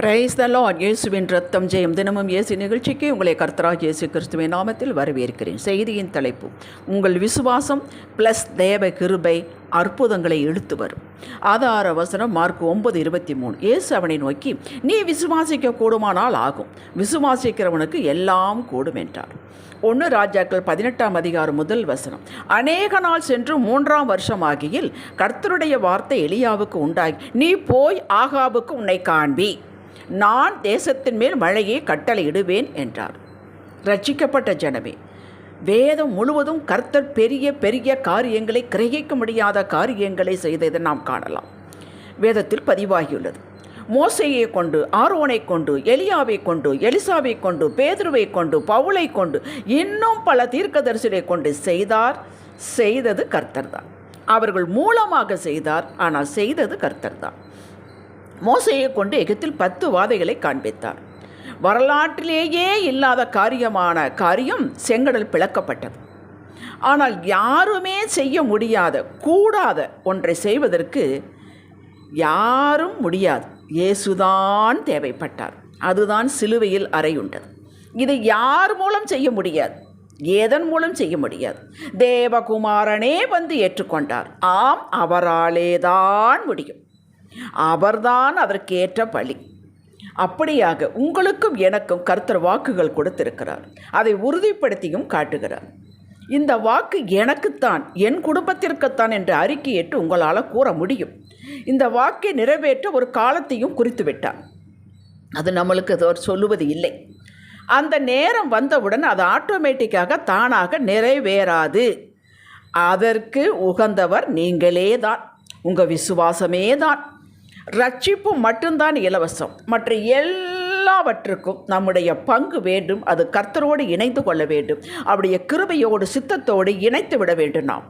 Praise the Lord இயேசுவின் ரத்தம் ஜெயம். தினமும் இயேசு நிகழ்ச்சிக்கு உங்களை கர்த்தராக இயேசு கிறிஸ்துவின் நாமத்தில் வரவேற்கிறேன். செய்தியின் தலைப்பு உங்கள் விசுவாசம் ப்ளஸ் தேவ கிருபை அற்புதங்களை இழுத்து வரும். ஆதார வசனம் மார்க் ஒன்பது இருபத்தி மூணு. இயேசு அவனை நோக்கி நீ விசுவாசிக்க கூடுமானால் ஆகும். விசுவாசிக்கிறவனுக்கு எல்லாம் கூடும் என்றார். ஒன்று ராஜாக்கள் பதினெட்டாம் அதிகாரம் முதல் வசனம். அநேக நாள் சென்று மூன்றாம் வருஷம் ஆகியில் கர்த்தருடைய வார்த்தை எலியாவுக்கு உண்டாகி நீ போய் ஆகாவுக்கு உன்னை காண்பி. நான் தேசத்தின் மேல் மழையை கட்டளையிடுவேன் என்றார். ரட்சிக்கப்பட்ட ஜனமே வேதம் முழுவதும் கர்த்தர் பெரிய பெரிய காரியங்களை கிரகிக்க முடியாத காரியங்களை செய்ததை நாம் காணலாம். வேதத்தில் பதிவாகியுள்ளது. மோசையை கொண்டு ஆரோனை கொண்டு எலியாவை கொண்டு எலிசாவை கொண்டு பேதுருவை கொண்டு பவுளை கொண்டு இன்னும் பல தீர்க்கதரிசிகளை கொண்டு செய்தார். செய்தது கர்த்தர் தான் அவர்கள் மூலமாக செய்தார் ஆனால் செய்தது கர்த்தர் தான் மோசையை கொண்டு எகிப்தில் பத்து வாதைகளை காண்பித்தார். வரலாற்றிலேயே இல்லாத காரியமான காரியம் செங்கடல் பிளக்கப்பட்டது. ஆனால் யாருமே செய்ய முடியாத கூடாத ஒன்றை செய்வதற்கு யாரும் முடியாது. இயேசுதான் தேவைப்பட்டார். அதுதான் சிலுவையில் அறையுண்டது இதை யார் மூலம் செய்ய முடியாது? ஏதன் மூலம் செய்ய முடியாது. தேவகுமாரனே வந்து ஏற்றுக்கொண்டார். ஆம் அவராலே தான் முடியும். அவர்தான் அதற்கு ஏற்ற பலி அப்படியாக உங்களுக்கும் எனக்கும் கர்த்தர் வாக்குகள் கொடுத்திருக்கிறார். அதை உறுதிப்படுத்தியும் காட்டுகிறார். இந்த வாக்கு எனக்குத்தான் என் குடும்பத்திற்குத்தான் என்று அறிக்கையிட்டு உங்களால் கூற முடியும். இந்த வாக்கை நிறைவேற்ற ஒரு காலத்தையும் குறித்து விட்டார் அது நம்மளுக்கு அது சொல்லுவது இல்லை. அந்த நேரம் வந்தவுடன் அது ஆட்டோமேட்டிக்காக தானாக நிறைவேறாது. அதற்கு உகந்தவர் நீங்களே தான் உங்கள் விசுவாசமே தான் ரட்சிப்பு மட்டும்தான் இலவசம். மற்ற எல்லாவற்றுக்கும் நம்முடைய பங்கு வேண்டும். அது கர்த்தரோடு இணைந்து கொள்ள வேண்டும். அவருடைய கிருபையோடு சித்தத்தோடு இணைத்து விட வேண்டும் நாம்.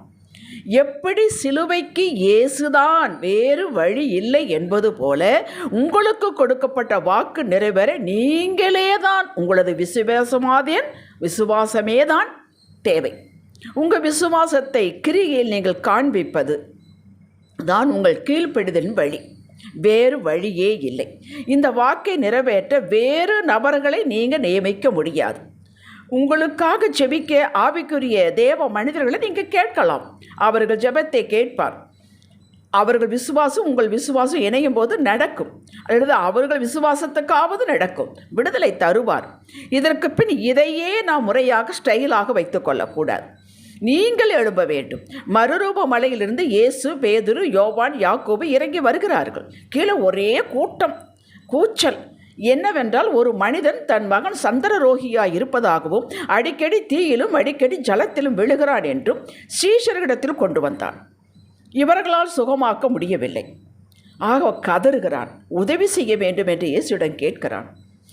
எப்படி சிலுவைக்கு இயேசுதான் வேறு வழி இல்லை என்பது போல உங்களுக்கு கொடுக்கப்பட்ட வாக்கு நிறைவேற நீங்களே தான் உங்களது விசுவாசமாதேன் விசுவாசமே தான் தேவை. உங்கள் விசுவாசத்தை கிரியில் நீங்கள் காண்பிப்பது தான் உங்கள் கீழ்ப்படிதலின் வழி. வேறு வழியே இல்லை. இந்த வாக்கை நிறைவேற்ற வேறு நபர்களை நீங்கள் நியமிக்க முடியாது. உங்களுக்காக ஜெபிக்க ஆவிக்குரிய தேவ மனிதர்களை நீங்கள் கேட்கலாம். அவர்கள் ஜெபத்தை கேட்பார். அவர்கள் விசுவாசம் உங்கள் விசுவாசம் இணையும் போது நடக்கும். அல்லது அவர்கள் விசுவாசத்துக்காவது நடக்கும். விடுதலை தருவார். இதற்கு பின் இதையே நாம் முறையாக ஸ்டைலாக வைத்துக்கொள்ளக்கூடாது நீங்கள் எழும்ப வேண்டும். மறுரூப மலையிலிருந்து இயேசு பேதுரு யோவான் யாக்கோபு இறங்கி வருகிறார்கள். கீழே ஒரே கூட்டம் கூச்சல். என்னவென்றால் ஒரு மனிதன் தன் மகன் சந்திரரோகியாய் இருப்பதாகவும் அடிக்கடி தீயிலும் அடிக்கடி ஜலத்திலும் விழுகிறான் என்றும் ஸ்ரீஷரிடத்தில் கொண்டு வந்தான். இவர்களால் சுகமாக்க முடியவில்லை. ஆக கதறுகிறான். உதவி செய்ய வேண்டும் என்று இயேசுடன் கேட்கிறான்.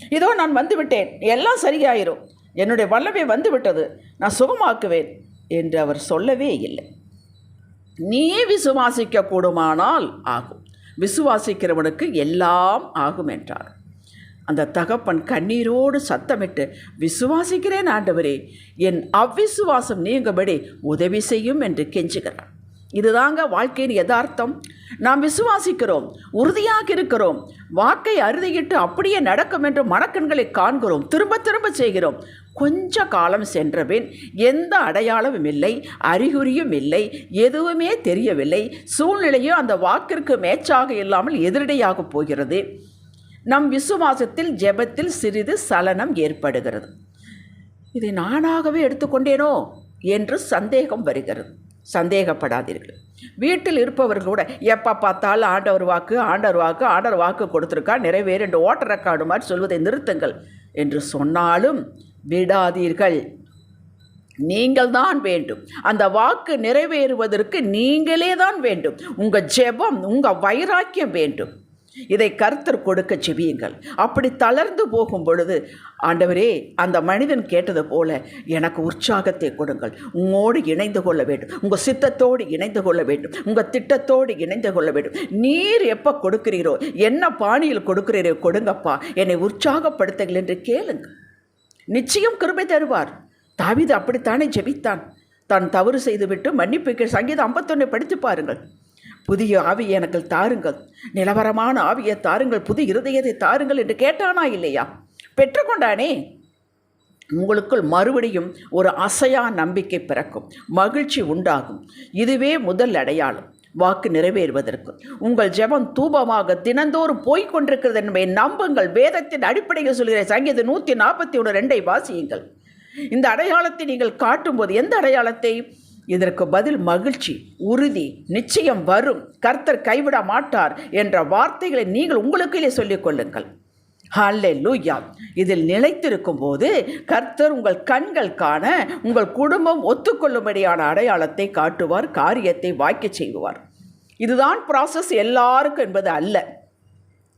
இதோ நான் வந்துவிட்டேன். எல்லாம் சரியாயிரும். என்னுடைய வல்லமை வந்துவிட்டது. நான் சுகமாக்குவேன். என்று அவர் சொல்லவே இல்லை. நீ விசுவாசிக்க கூடுமானால் ஆகும். விசுவாசிக்கிறவனுக்கு எல்லாம் ஆகும் என்றார். அந்த தகப்பன் கண்ணீரோடு சத்தமிட்டு விசுவாசிக்கிறேன் ஆண்டவரே என் அவ்விசுவாசம் நீங்கும்படி உதவி செய்யும் என்று கெஞ்சுகிறார். இதுதாங்க வாழ்க்கையின் யதார்த்தம். நாம் விசுவாசிக்கிறோம் உறுதியாக இருக்கிறோம். வாக்கை அறுதியிட்டு அப்படியே நடக்கும் என்று மனக்கண்களை காண்கிறோம். திரும்ப திரும்ப செய்கிறோம். கொஞ்ச காலம் சென்றபின் எந்த அடையாளமும் இல்லை அறிகுறியும் இல்லை எதுவுமே தெரியவில்லை. சூழ்நிலையும் அந்த வாக்கிற்கு மேட்சாக இல்லாமல் எதிரடையாக போகிறது. நம் விசுவாசத்தில் ஜெபத்தில் சிறிது சலனம் ஏற்படுகிறது. இதை நானாகவே எடுத்துக்கொண்டேனோ என்று சந்தேகம் வருகிறது. சந்தேகப்படாதீர்கள். வீட்டில் இருப்பவர்கள் கூட எப்போ பார்த்தாலும் ஆண்டவர் வாக்கு ஆண்டவர் வாக்கு ஆண்டவர் வாக்கு கொடுத்துருக்கா நிறைவேறு என்று ஓட்டர் ரெக்கார்டு மாதிரி சொல்வதை நிறுத்துங்கள் என்று சொன்னாலும் விடாதீர்கள். நீங்கள் தான் வேண்டும். அந்த வாக்கு நிறைவேறுவதற்கு நீங்களே தான் வேண்டும். உங்கள் ஜெபம் உங்கள் வைராக்கியம் வேண்டும். இதை கருத்தர் கொடுக்க செவியுங்கள் அப்படி தளர்ந்து போகும் பொழுது ஆண்டவரே அந்த மனிதன் கேட்டது போல எனக்கு உற்சாகத்தை கொடுங்கள். உங்களோடு இணைந்து கொள்ள வேண்டும். உங்கள் சித்தத்தோடு இணைந்து கொள்ள வேண்டும். உங்கள் திட்டத்தோடு இணைந்து கொள்ள வேண்டும். நீர் எப்போ கொடுக்கிறீரோ என்ன பாணியில் கொடுக்கிறீரோ கொடுங்கப்பா. என்னை உற்சாகப்படுத்துங்கள் என்று கேளுங்கள். நிச்சயம் கிருபை தருவார். தாவிது அப்படித்தானே ஜெபித்தான். தான் தவறு செய்துவிட்டு மன்னிப்புக்கு சங்கீதம் ஐம்பத்தொன்னை படித்து பாருங்கள். புதிய ஆவியை எனக்கு தாருங்கள். நிலவரமான ஆவியை தாருங்கள். புது இருதயத்தை தாருங்கள் என்று கேட்டானா இல்லையா? பெற்றுக்கொண்டானே. உங்களுக்குள் மறுபடியும் ஒரு அசையா நம்பிக்கை பிறக்கும். மகிழ்ச்சி உண்டாகும். இதுவே முதல் அடையாளம். வாக்கு நிறைவேறுவதற்கு. உங்கள் ஜெபம் தூபமாக தினந்தோறும் போய்கொண்டிருக்கிறது என்பதை நம்புங்கள். வேதத்தின் அடிப்படையில் சொல்கிற சங்கீத நூற்றி நாற்பத்தி ஒன்று ரெண்டை வாசியுங்கள். இந்த அடையாளத்தை நீங்கள் காட்டும்போது எந்த அடையாளத்தை? இதற்கு பதில் மகிழ்ச்சி உறுதி நிச்சயம் வரும். கர்த்தர் கைவிட மாட்டார் என்ற வார்த்தைகளை நீங்கள் உங்களுக்குள்ளே சொல்லிக் கொள்ளுங்கள். ஹல்லே லூயா இதில் நிலைத்திருக்கும் போது கர்த்தர் உங்கள் கண்கள் காண உங்கள் குடும்பம் ஒத்துக்கொள்ளும்படியான அடையாளத்தை காட்டுவார் காரியத்தை வாய்க்க செய்வார். இதுதான் ப்ராசஸ் எல்லாருக்கும் என்பது அல்ல.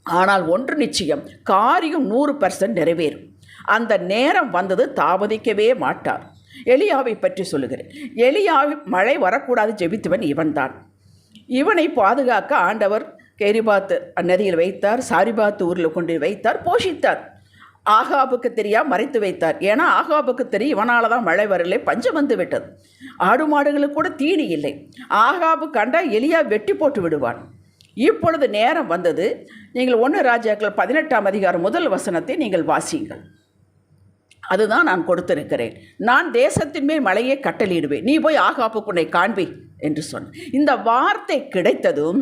ஆனால் ஒன்று நிச்சயம் காரியம் நூறு பர்சன்ட் நிறைவேறும். அந்த நேரம் வந்தது தாமதிக்கவே மாட்டார். எலியாவை பற்றி சொல்லுகிறேன். எலியாவை மழை வரக்கூடாது ஜெபித்தவன் இவன்தான். இவனை பாதுகாக்க ஆண்டவர் கேரிபாத்து நதியில் வைத்தார் சாரிபாத்து ஊரில் கொண்டு வைத்தார் போஷித்தார். ஆகாபுக்கு தெரியா மறைத்து வைத்தார். ஏன்னா ஆகாபுக்கு தெரியும் இவனால தான் மழை வரலை பஞ்சம் வந்து விட்டது. ஆடு மாடுகளுக்கு கூட தீனி இல்லை. ஆகாபு கண்டா எலியா வெட்டி போட்டு விடுவான். இப்பொழுது நேரம் வந்தது. நீங்கள் ஒன்று ராஜாக்கள் பதினெட்டாம் அதிகாரம் முதல் வசனத்தை நீங்கள் வாசியுங்கள். அதுதான் நான் கொடுத்திருக்கிறேன். நான் தேசத்தின் மேல் மலையை கட்டளிடுவேன் நீ போய் ஆகாப்புக்கு உன்னை காண்பி என்று சொன்ன இந்த வார்த்தை கிடைத்ததும்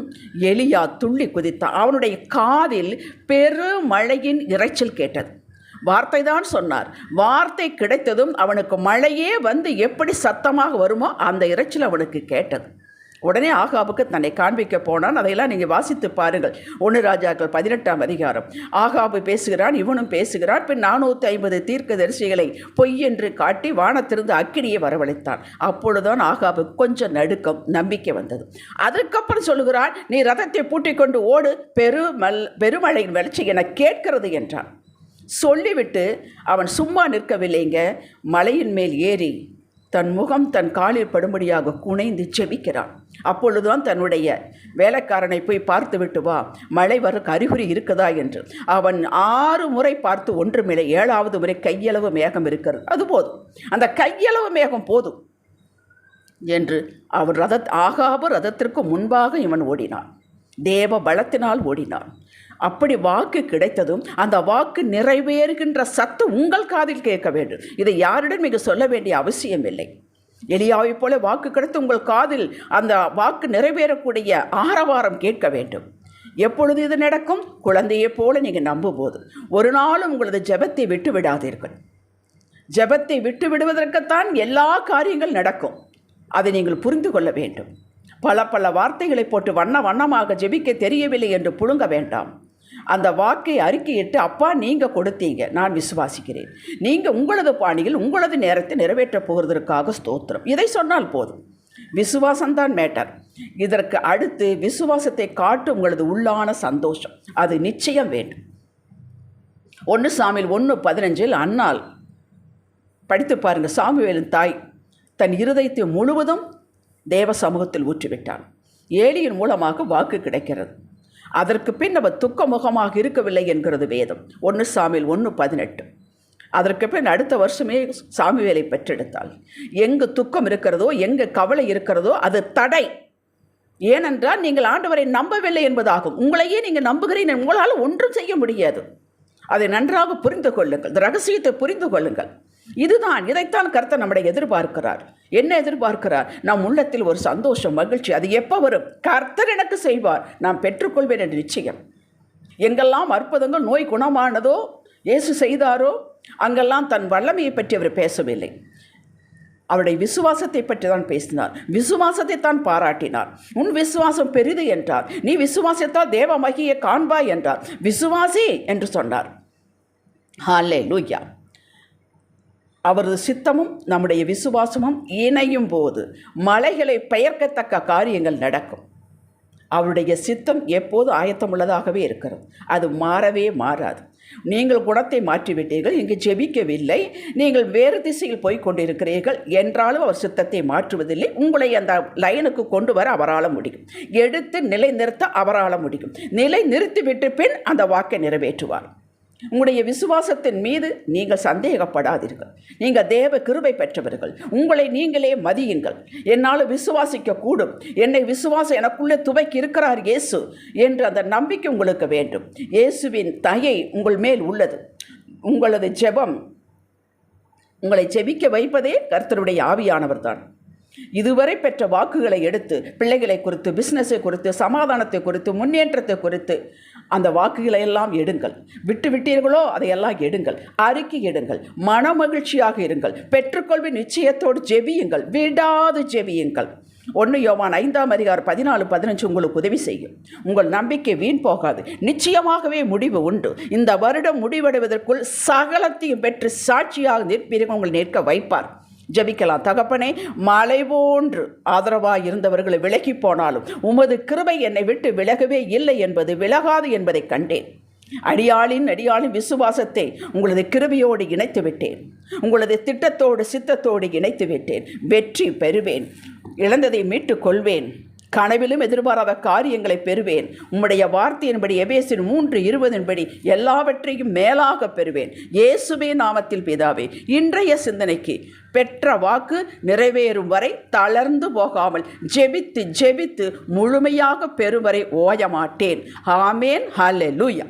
எலியா துள்ளி குதித்தான். அவனுடைய காதில் பெருமழையின் இரைச்சல் கேட்டது. வார்த்தை தான் சொன்னார். வார்த்தை கிடைத்ததும் அவனுக்கு மழையே வந்து எப்படி சத்தமாக வருமோ அந்த இரைச்சல் அவனுக்கு கேட்டது. உடனே ஆகாவுக்கு தன்னை காண்பிக்க போனான். அதையெல்லாம் நீங்கள் வாசித்து பாருங்கள். ஒன்று ராஜாக்கள் பதினெட்டாம் அதிகாரம். ஆகாபு பேசுகிறான் இவனும் பேசுகிறான். பின் நானூற்றி ஐம்பது தீர்க்க தரிசிகளை பொய் என்று காட்டி வானத்திலிருந்து அக்கினியை வரவழைத்தான். அப்பொழுதுதான் ஆகாபு கொஞ்சம் நடுக்கம் நம்பிக்கை வந்தது. அதற்கப்புறம் சொல்லுகிறான் நீ ரதத்தை பூட்டிக் கொண்டு ஓடு பெருமல் பெருமழையின் வெளிச்சம் என கேட்கிறது என்றான். சொல்லிவிட்டு அவன் சும்மா நிற்கவில்லைங்க. மலையின் மேல் ஏறி தன் முகம் தன் காலில் படும்படியாக குனைந்து செபிக்கிறான். அப்பொழுதுதான் தன்னுடைய வேலைக்காரனை போய் பார்த்து விட்டு வா மழை வர அறிகுறி இருக்குதா என்று. அவன் ஆறு முறை பார்த்து ஒன்றுமில்லை ஏழாவது முறை கையளவு மேகம் இருக்கிறது. அது போதும். அந்த கையளவு மேகம் போதும் என்று அவன் ரத ஆகாப ரதத்திற்கு முன்பாக இவன் ஓடினான். தேவ பலத்தினால் ஓடினான். அப்படி வாக்கு கிடைத்ததும் அந்த வாக்கு நிறைவேறுகின்ற சத்து உங்கள் காதில் கேட்க வேண்டும். இதை யாரிடம் மிக சொல்ல வேண்டிய அவசியம் இல்லை. எலியாவைப் போல வாக்கு கிடைத்து உங்கள் காதில் அந்த வாக்கு நிறைவேறக்கூடிய ஆரவாரம் கேட்க வேண்டும். எப்பொழுது இது நடக்கும்? குழந்தையைப் போல நீங்கள் நம்பும்போது. ஒரு நாளும் உங்களது ஜெபத்தை விட்டு விடாதீர்கள். ஜெபத்தை விட்டு விடுவதற்குத்தான் எல்லா காரியங்கள் நடக்கும். அதை நீங்கள் புரிந்து கொள்ள வேண்டும். பல பல வார்த்தைகளை போட்டு வண்ண வண்ணமாக ஜெபிக்க தெரியவில்லை என்று புழுங்க வேண்டாம். அந்த வாக்கை அறிக்கையிட்டு அப்பா நீங்கள் கொடுத்தீங்க. நான் விசுவாசிக்கிறேன். நீங்கள் உங்களது பாணியில் உங்களது நேரத்தை நிறைவேற்றப் போகிறதற்காக ஸ்தோத்திரம். இதை சொன்னால் போதும். விசுவாசம்தான் மேட்டர். இதற்கு அடுத்து விசுவாசத்தை காட்டு உங்களது உள்ளான சந்தோஷம். அது நிச்சயம் வேண்டும். ஒன்று சாமியில் ஒன்று பதினஞ்சில் அன்னால் படித்து பாருங்கள் சாமுவேலின் தாய் தன் இருதயத்தை முழுவதும் தேவ சமூகத்தில் ஊற்றிவிட்டான் ஏலியின் மூலமாக வாக்கு கிடைக்கிறது. அதற்கு பின் அவர் துக்க முகமாக இருக்கவில்லை என்கிறது வேதம். ஒன்று சாமியில் ஒன்று பதினெட்டு. அதற்கு பின் அடுத்த வருஷமே சாமி வேலை பெற்றெடுத்தாள். எங்கு துக்கம் இருக்கிறதோ எங்கு கவலை இருக்கிறதோ அது தடை. ஏனென்றால் நீங்கள் ஆண்டவரை நம்பவில்லை என்பதாகும். உங்களையே நீங்கள் நம்புகிறீர்கள் உங்களால் ஒன்றும் செய்ய முடியாது. அதை நன்றாக புரிந்து கொள்ளுங்கள். இந்த ரகசியத்தை புரிந்து கொள்ளுங்கள். இதுதான் இதைத்தான் கர்த்தர் நம்மளை எதிர்பார்க்கிறார். என்ன எதிர்பார்க்கிறார்? நம் உள்ளத்தில் ஒரு சந்தோஷம் மகிழ்ச்சி அது எப்போ வரும்? கர்த்தர் எனக்கு செய்வார். நான் பெற்றுக்கொள்வேன் என்று நிச்சயம். எங்கெல்லாம் அற்புதங்கள் நோய் குணமானதோ இயேசு செய்தாரோ அங்கெல்லாம் தன் வல்லமையை பற்றி அவர் பேசவில்லை. அவருடைய விசுவாசத்தை பற்றி தான் பேசினார். விசுவாசத்தை தான் பாராட்டினார். உன் விசுவாசம் பெரிது என்றார். நீ விசுவாசத்தால் தேவ மகியை காண்பாய் என்றார். விசுவாசி என்று சொன்னார். ஹாலே லூயா அவரது சித்தமும் நம்முடைய விசுவாசமும் இணையும் போது மலைகளை பெயர்க்கத்தக்க காரியங்கள் நடக்கும். அவருடைய சித்தம் எப்போது ஆயத்தமுள்ளதாகவே இருக்கிறது. அது மாறவே மாறாது. நீங்கள் குணத்தை மாற்றிவிட்டீர்கள் இங்கு ஜெபிக்கவில்லை. நீங்கள் வேறு திசையில் போய் கொண்டிருக்கிறீர்கள் என்றாலும் அவர் சித்தத்தை மாற்றுவதில்லை. உங்களை அந்த லைனுக்கு கொண்டு வர அவரால் முடியும். எடுத்து நிலைநிறுத்த அவரால் முடியும். நிலை நிறுத்திவிட்டு பின் அந்த வாக்கை நிறைவேற்றுவார். உங்களுடைய விசுவாசத்தின் மீது நீங்கள் சந்தேகப்படாதீர்கள். நீங்கள் தேவ கிருபை பெற்றவர்கள். உங்களை நீங்களே மதியுங்கள். என்னால் விசுவாசிக்க கூடும் என்னை விசுவாசம் எனக்குள்ளே துவைக்கி இருக்கிறார் இயேசு என்று அந்த நம்பிக்கை உங்களுக்கு வேண்டும். இயேசுவின் தயை உங்கள் மேல் உள்ளது. உங்களது ஜெபம் உங்களை ஜெபிக்க வைப்பதே கர்த்தருடைய ஆவியானவர் தான் இதுவரை பெற்ற வாக்குகளை எடுத்து பிள்ளைகளை குறித்து பிஸ்னஸை குறித்து சமாதானத்தை குறித்து முன்னேற்றத்தை குறித்து அந்த வாக்குகளை எல்லாம் எடுங்கள். விட்டு விட்டீர்களோ அதையெல்லாம் எடுங்கள். அறிக்கை எடுங்கள். மனமகிழ்ச்சியாக இருங்கள். பெற்றுக்கொள்வி நிச்சயத்தோடு ஜெபியுங்கள். விடாது ஜெபியுங்கள். ஒன்று யோவான் ஐந்தாம் அதிகார் பதினாலு பதினஞ்சு உங்களுக்கு உதவி செய்யும். உங்கள் நம்பிக்கை வீண் போகாது. நிச்சயமாகவே முடிவு உண்டு. இந்த வருடம் முடிவடைவதற்குள் சகலத்தையும் பெற்று சாட்சியாக நிற்பீர்கள். உங்கள் நிற்க வைப்பார். ஜெபிக்கலாம். தகப்பனே மலை போன்று ஆதரவாக இருந்தவர்களை விலகி போனாலும் உமது கிருபை என்னை விட்டு விலகவே இல்லை என்பது விலகாது என்பதை கண்டேன். அடியாளின் அடியாளின் விசுவாசத்தை உங்களது கிருபியோடு இணைத்து விட்டேன். உங்களது திட்டத்தோடு சித்தத்தோடு இணைத்து விட்டேன். வெற்றி பெறுவேன். இழந்ததை மீட்டுக் கொள்வேன். கனவிலும் எதிர்பாராத காரியங்களை பெறுவேன். உம்முடைய வார்த்தையின்படி எபேசின் மூன்று இருபதின்படி எல்லாவற்றையும் மேலாக பெறுவேன். இயேசுவே நாமத்தில் பிதாவே இன்றைய சிந்தனைக்கு பெற்ற வாக்கு நிறைவேறும் வரை தளர்ந்து போகாமல் ஜெபித்து ஜெபித்து முழுமையாக பெறும் வரை ஓயமாட்டேன். ஆமேன். ஹalleluya.